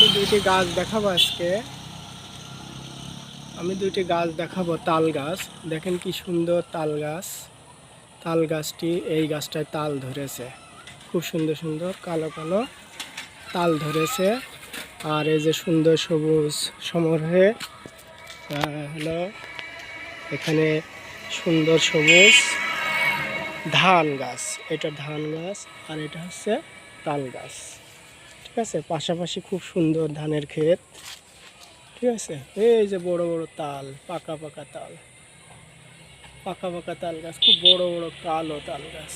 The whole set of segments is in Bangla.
আমি দুইটি গাছ দেখাবো আজকে। আমি দুইটি গাছ দেখাবো তাল গাছ। দেখেন কি সুন্দর তাল গাছ। তাল গাছটি এই গাছটায় তাল ধরেছে। খুব সুন্দর সুন্দর কালো কালো তাল ধরেছে। আর এই যে সুন্দর সবুজ সমরে হলো এখানে সুন্দর সবুজ ধান গাছ। এটা ধান গাছ আর এটা হচ্ছে তাল গাছ। ঠিক আছে? পাশাপাশি খুব সুন্দর ধানের ক্ষেত। ঠিক আছে? এই যে বড় বড় তাল, পাকা পাকা তাল। পাকা পাকা তাল গাছ, খুব বড় বড় কালো তাল গাছ।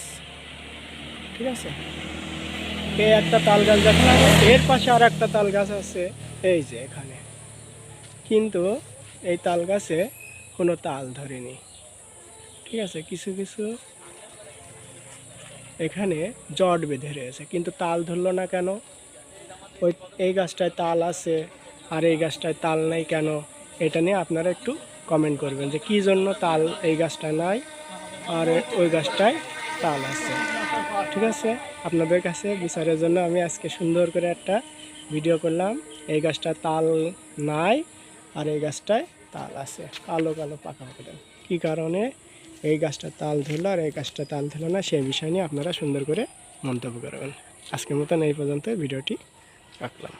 ঠিক আছে? এই একটা তাল গাছ দেখা যাবে এর পাশে আর একটা তাল গাছ আছে। এই যে এখানে। কিন্তু এই তাল গাছে কোনো তাল ধরেনি। ঠিক আছে? কিছু কিছু এখানে জট বেঁধে রয়েছে। কিন্তু তাল ধরলো না কেন? ওই এই গাছটায় তাল আছে আর এই গাছটায় তাল নাই কেন? এটা নিয়ে আপনারা একটু কমেন্ট করবেন যে কী জন্য তাল এই গাছটায় নাই আর ওই গাছটায় তাল আছে। ঠিক আছে? আপনাদের কাছে বিচারের জন্য আমি আজকে সুন্দর করে একটা ভিডিও করলাম। এই গাছটায় তাল নাই আর এই গাছটায় তাল আছে। কালো কালো পাকা পাকা। কী কারণে এই গাছটা তাল ধরলো আর এই গাছটা তাল ধরলো না সেই বিষয় নিয়ে আপনারা সুন্দর করে মন্তব্য করবেন। আজকের মতন এই পর্যন্ত ভিডিওটি রাখলাম।